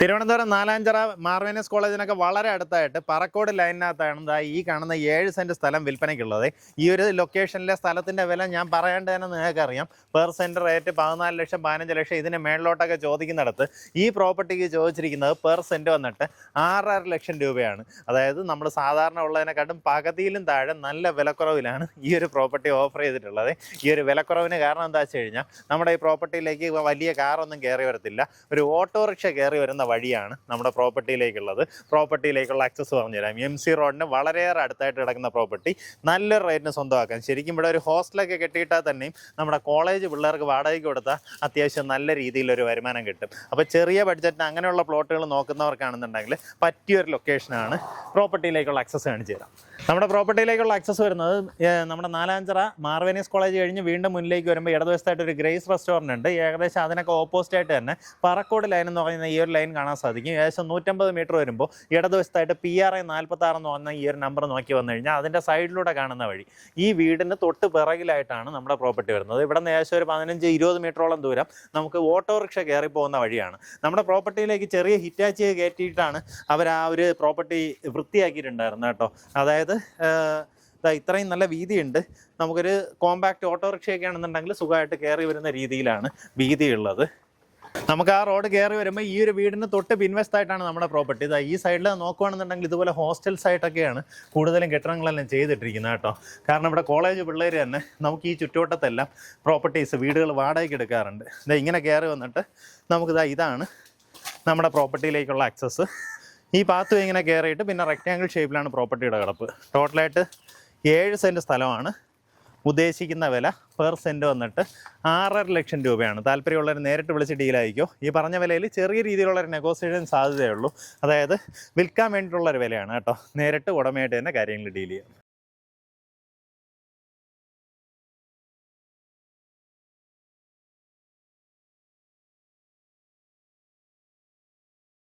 തിരുവനന്തപുരം നാലാഞ്ചിറ മാർവേനസ് കോളേജിനൊക്കെ വളരെ അടുത്തായിട്ട് പറക്കോട് ലൈനിനകത്താണ് ഈ കാണുന്ന ഏഴ് സെന്റ് സ്ഥലം വിൽപ്പനയ്ക്കുള്ളത്. ഈ ഒരു ലൊക്കേഷനിലെ സ്ഥലത്തിന്റെ വില ഞാൻ പറയേണ്ടതെന്ന് നിങ്ങൾക്ക് അറിയാം പെർ സെന്റ് റേറ്റ് പതിനാല് ലക്ഷം പതിനഞ്ച് ലക്ഷം ഇതിന് മേളിലോട്ടൊക്കെ ചോദിക്കുന്നിടത്ത് ഈ പ്രോപ്പർട്ടിക്ക് ചോദിച്ചിരിക്കുന്നത് പെർ സെന്റ് വന്നിട്ട് ആറര ലക്ഷം രൂപയാണ്. അതായത് നമ്മൾ സാധാരണ ഉള്ളതിനെക്കാട്ടും പകുതിയിലും താഴെ നല്ല വിലക്കുറവിലാണ് ഈ ഒരു പ്രോപ്പർട്ടി ഓഫർ ചെയ്തിട്ടുള്ളത്. ഈ ഒരു വിലക്കുറവിന് കാരണം എന്താ വെച്ച് കഴിഞ്ഞാൽ നമ്മുടെ ഈ പ്രോപ്പർട്ടിയിലേക്ക് വലിയ കാറൊന്നും കയറി വരത്തില്ല. ഒരു ഓട്ടോറിക്ഷ കയറി വരുന്ന വഴിയാണ് നമ്മുടെ പ്രോപ്പർട്ടിയിലേക്കുള്ളത്. പ്രോപ്പർട്ടിയിലേക്കുള്ള ആക്സസ് പറഞ്ഞുതരാം. എം സി റോഡിന് വളരെയേറെ അടുത്തായിട്ട് കിടക്കുന്ന പ്രോപ്പർട്ടി. നല്ലൊരു റേറ്റിന് സ്വന്തമാക്കാം. ശരിക്കും ഇവിടെ ഒരു ഹോസ്റ്റലൊക്കെ കെട്ടിയിട്ടാൽ തന്നെയും നമ്മുടെ കോളേജ് പിള്ളേർക്ക് വാടകയ്ക്ക് കൊടുത്താൽ അത്യാവശ്യം നല്ല രീതിയിലൊരു വരുമാനം കിട്ടും. അപ്പോൾ ചെറിയ ബഡ്ജറ്റിന് അങ്ങനെയുള്ള പ്ലോട്ടുകൾ നോക്കുന്നവർക്കാണെന്നുണ്ടെങ്കിൽ പറ്റിയൊരു ലൊക്കേഷനാണ് പ്രോപ്പർട്ടിയിലേക്കുള്ള ആക്സസ് കാണിച്ചു തരാം. നമ്മുടെ പ്രോപ്പർട്ടിയിലേക്കുള്ള ആക്സസ് വരുന്നത് നമ്മുടെ നാലാഞ്ചിറ മാർവേനീസ് കോളേജ് കഴിഞ്ഞ് വീണ്ടും മുന്നിലേക്ക് വരുമ്പോൾ ഇടതുവശത്തായിട്ട് ഒരു ഗ്രേസ് റെസ്റ്റോറന്റ് ഉണ്ട്. ഏകദേശം അതിനൊക്കെ ഓപ്പോസിറ്റ് ആയിട്ട് തന്നെ പറക്കോട് ലൈൻ എന്ന് പറയുന്ന ഈ ഒരു ലൈൻ കാണാൻ സാധിക്കും. ഏകദേശം നൂറ്റമ്പത് മീറ്റർ വരുമ്പോൾ ഇടതുവശത്തായിട്ട് പി ആർ ഐ നാൽപ്പത്തി ആറ് എന്ന് പറഞ്ഞ ഈ ഒരു നമ്പർ നോക്കി വന്നു കഴിഞ്ഞാൽ അതിന്റെ സൈഡിലൂടെ കാണുന്ന വഴി ഈ വീടിന് തൊട്ട് പിറകിലായിട്ടാണ് നമ്മുടെ പ്രോപ്പർട്ടി വരുന്നത്. ഇവിടെ നിന്ന് ഏകദേശം ഒരു പതിനഞ്ച് ഇരുപത് മീറ്ററോളം ദൂരം നമുക്ക് ഓട്ടോറിക്ഷ കയറി പോകുന്ന വഴിയാണ്. നമ്മുടെ പ്രോപ്പർട്ടിയിലേക്ക് ചെറിയ ഹിറ്റാച്ചിയെ കയറ്റിയിട്ടാണ് അവർ ആ ഒരു പ്രോപ്പർട്ടി വൃത്തിയാക്കിയിട്ടുണ്ടായിരുന്നത് കേട്ടോ. അതായത് ഇത്രയും നല്ല വീതിയുണ്ട്. നമുക്കൊരു കോമ്പാക്ട് ഓട്ടോറിക്ഷയൊക്കെ ആണെന്നുണ്ടെങ്കിൽ സുഖമായിട്ട് കയറി വരുന്ന രീതിയിലാണ് വീതിയുള്ളത്. നമുക്ക് ആ റോഡ് കയറി വരുമ്പോൾ ഈ ഒരു വീടിന് തൊട്ട് പിൻവശത്തായിട്ടാണ് നമ്മുടെ പ്രോപ്പർട്ടി. ഇതാ ഈ സൈഡിൽ നോക്കുകയാണെന്നുണ്ടെങ്കിൽ ഇതുപോലെ ഹോസ്റ്റൽസ് ആയിട്ടൊക്കെയാണ് കൂടുതലും കെട്ടിടങ്ങളെല്ലാം ചെയ്തിട്ടിരിക്കുന്നത് കേട്ടോ. കാരണം ഇവിടെ കോളേജ് പിള്ളേർ തന്നെ നമുക്ക് ഈ ചുറ്റുവട്ടത്തെല്ലാം പ്രോപ്പർട്ടീസ് വീടുകൾ വാടകയ്ക്ക് എടുക്കാറുണ്ട്. ഇതാ ഇങ്ങനെ കയറി വന്നിട്ട് നമുക്കിതാ ഇതാണ് നമ്മുടെ പ്രോപ്പർട്ടിയിലേക്കുള്ള ആക്സസ് ഈ പാത്ത് ഇങ്ങനെ കയറിയിട്ട് പിന്നെ റെക്റ്റാങ്കിൾ ഷേപ്പിലാണ് പ്രോപ്പർട്ടിയുടെ കിടപ്പ്. ടോട്ടലായിട്ട് ഏഴ് സെന്റ് സ്ഥലമാണ്. ഉദ്ദേശിക്കുന്ന വില പെർ സെന്റ് വന്നിട്ട് ആറര ലക്ഷം രൂപയാണ്. താല്പര്യമുള്ളവർ നേരിട്ട് വിളിച്ച് ഡീലായിരിക്കും ഈ പറഞ്ഞ വിലയിൽ ചെറിയ രീതിയിലുള്ള ഒരു നെഗോസിയേഷൻ സാധ്യതയുള്ളൂ അതായത് വിൽക്കാൻ വേണ്ടിയിട്ടുള്ള ഒരു വിലയാണ് കേട്ടോ. നേരിട്ട് ഉടമയായിട്ട് തന്നെ കാര്യങ്ങൾ ഡീൽ ചെയ്യാം.